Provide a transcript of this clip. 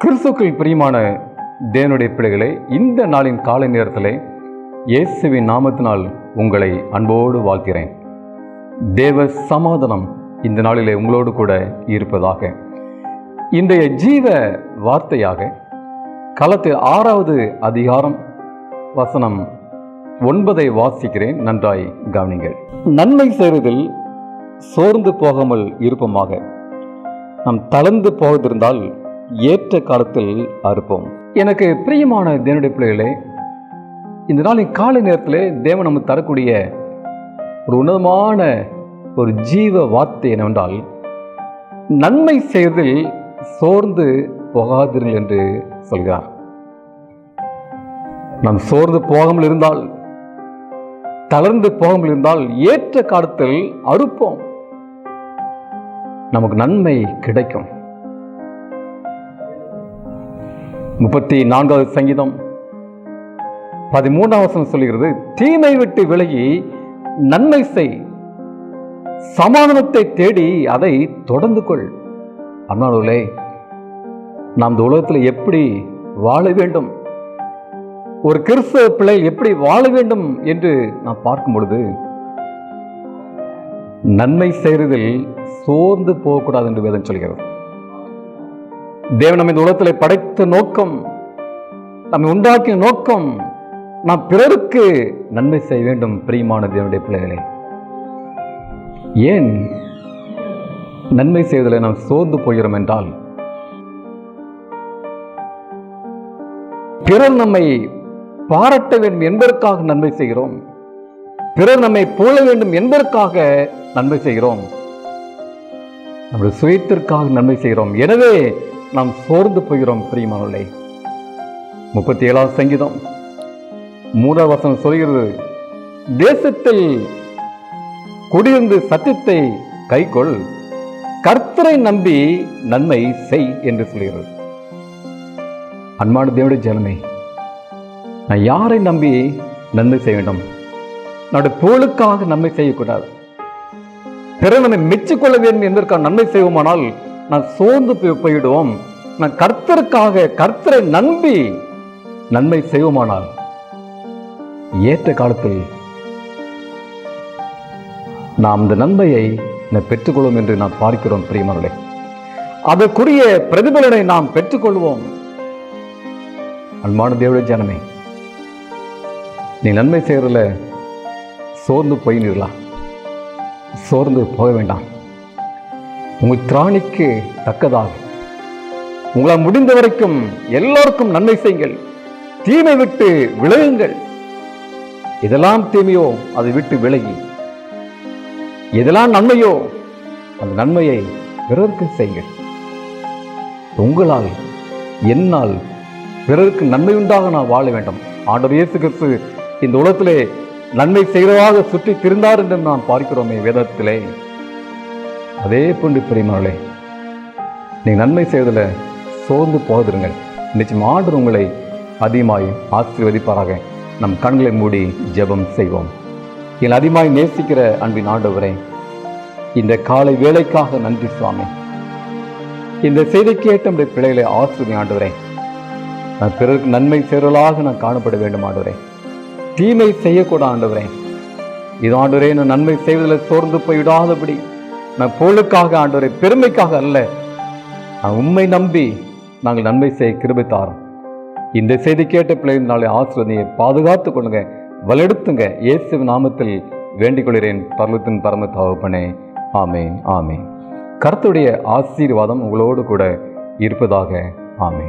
கிறிஸ்துக்கள் பிரியமான தேவனுடைய பிள்ளைகளே இந்த நாளின் காலை நேரத்தில் இயேசுவின் நாமத்தினால் உங்களை அன்போடு வாழ்க்கிறேன் தேவ சமாதானம் இந்த நாளிலே உங்களோடு கூட இருப்பதாக. இன்றைய ஜீவ வார்த்தையாக களத்து ஆறாவது அதிகாரம் வசனம் ஒன்பதை வாசிக்கிறேன். நன்றாய் கவனிங்கள். நன்மை செய்வதில் சோர்ந்து போகாமல் இருப்போமாக. நாம் தளர்ந்து போவதிருந்தால் ஏற்ற காலத்தில் அறுப்போம். எனக்கு பிரியமான தேவனுடைய பிள்ளைகளே இந்த நாளின் காலை நேரத்தில் தேவன் நமக்கு தரக்கூடிய ஒரு உன்னதமான ஒரு ஜீவ வார்த்தை என்னவென்றால் நன்மை செய்வதில் சோர்ந்து போகாதீர்கள் என்று சொல்கிறார். நாம் சோர்ந்து போகாமல் இருந்தால் தளர்ந்து போகாமல் இருந்தால் ஏற்ற காலத்தில் அறுப்போம். நமக்கு நன்மை கிடைக்கும். முப்பத்தி நான்காவது சங்கீதம். பதிமூன்றாம் வசனம் சொல்கிறது தீமை விட்டு விலகி நன்மை செய். சமாதானத்தை தேடி அதை தொடர்ந்து கொள். அண்ணாளே நாம் இந்த உலகத்தில் எப்படி வாழ வேண்டும்? ஒரு கிறிஸ்தவ பிள்ளை எப்படி வாழ வேண்டும் என்று நாம் பார்க்கும் பொழுது நன்மை செய்கிறதில் சோர்ந்து போகக்கூடாது என்று வேதம் சொல்கிறது. தேவன் நம்ம இந்த உலகத்தில் படைத்த நோக்கம் நம்மை உண்டாக்கிய நோக்கம் நாம் பிறருக்கு நன்மை செய்ய வேண்டும் பிரியமான தேவனுடைய பிள்ளைகளே. ஏன் நன்மை செய்வதில் நாம் சோர்ந்து போகிறோம் என்றால் பிறர் நம்மை பாராட்ட வேண்டும் என்பதற்காக நன்மை செய்கிறோம். பிறர் நம்மை போல வேண்டும் என்பதற்காக நன்மை செய்கிறோம். நம்முடைய சுயத்திற்காக நன்மை செய்கிறோம். எனவே நாம் சோர்ந்து போகிறோம் பிரியமானவர்களே. முப்பத்தி ஏழாவது சங்கீதம். மூணாவது வசனம் சொல்கிறது தேசத்தில் குடியிருந்து சத்தியத்தை கைக்கொள். கர்த்தரை நம்பி நன்மை செய் என்று சொல்கிறது. அன்பான தேவடைய ஜனமே நான் யாரை நம்பி நன்மை செய்ய வேண்டும்? நம்முடைய புகழுக்காக நன்மை செய்யக்கூடாது. பிறர் நம்மை மெச்சிக்கொள்ள வேண்டும் என்பதற்காக நன்மை செய்வோமானால் நான் சோர்ந்து போய் போயிடுவோம் நான் கர்த்தருக்காக கர்த்தரை நம்பி நன்மை செய்வோமானால் ஏற்ற காலத்தில் நாம் இந்த நன்மையை பெற்றுக்கொள்வோம் என்று நாம் பார்க்கிறோம் பிரியமர்களே அதற்குரிய பிரதிபலனை நாம் பெற்றுக்கொள்வோம். அன்பான தேவடைய ஜனமே நீ நன்மை செய்யறதுல சோர்ந்து போயினீர்களா சோர்ந்து போக வேண்டாம். உங்கள் திராணிக்கு தக்கதாக. உங்களால் முடிந்த வரைக்கும் எல்லோருக்கும் நன்மை செய்யுங்கள். தீமை விட்டு விலகுங்கள். எதெல்லாம் தீமையோ அதை விட்டு விலகி எதெல்லாம் நன்மையோ அந்த நன்மையை பிறருக்கு செய்யுங்கள். உங்களால் என்னால் பிறருக்கு நன்மை உண்டாக நான் வாழ வேண்டும். ஆண்டவர் இயேசு கிறிஸ்து இந்த உலகத்திலே நன்மை செய்கிறதாக சுற்றி திருந்தார் என்று நாம் பார்க்கிறோமே வேதத்திலே. அதே போன்று பிரியமானே நீங்கள் நன்மை செய்வதில் சோர்ந்து போதிருங்கள் நிச்சயம் ஆண்டு உங்களை அதிகமாய் ஆசீர்வதிப்பாராக. நம் கண்களை மூடி ஜெபம் செய்வோம். என் அதிகமாய் நேசிக்கிற அன்பின் ஆண்டவரே இந்த காலை வேலைக்காக நன்றி சுவாமி. இந்த செய்தி கேட்ட நம்முடைய பிள்ளைகளை ஆசிரியர் ஆண்டவரே. நான் பிறருக்கு நன்மை செய்வர்களாக நான் காணப்பட வேண்டும் ஆண்டவரே. தீமை செய்யக்கூட ஆண்டவரே. இது ஆண்டவரே நான் நன்மை செய்வதில் சோர்ந்து போய்விடாதபடி நான் போலுக்காக ஆண்டவரை பெருமைக்காக அல்ல. நான் உண்மை நம்பி நாங்கள் நன்மை செய்ய கிருபை தாரோம் இந்த செய்தி கேட்ட பிள்ளைகள் நாளை ஆசிரியர் பாதுகாத்து கொள்ளுங்க வலெடுத்துங்க இயேசு நாமத்தில் வேண்டிக் கொள்கிறேன் பர்வத்தின் பரம தாவப்பனே ஆமே ஆமே கருத்துடைய ஆசீர்வாதம் உங்களோடு கூட இருப்பதாக ஆமே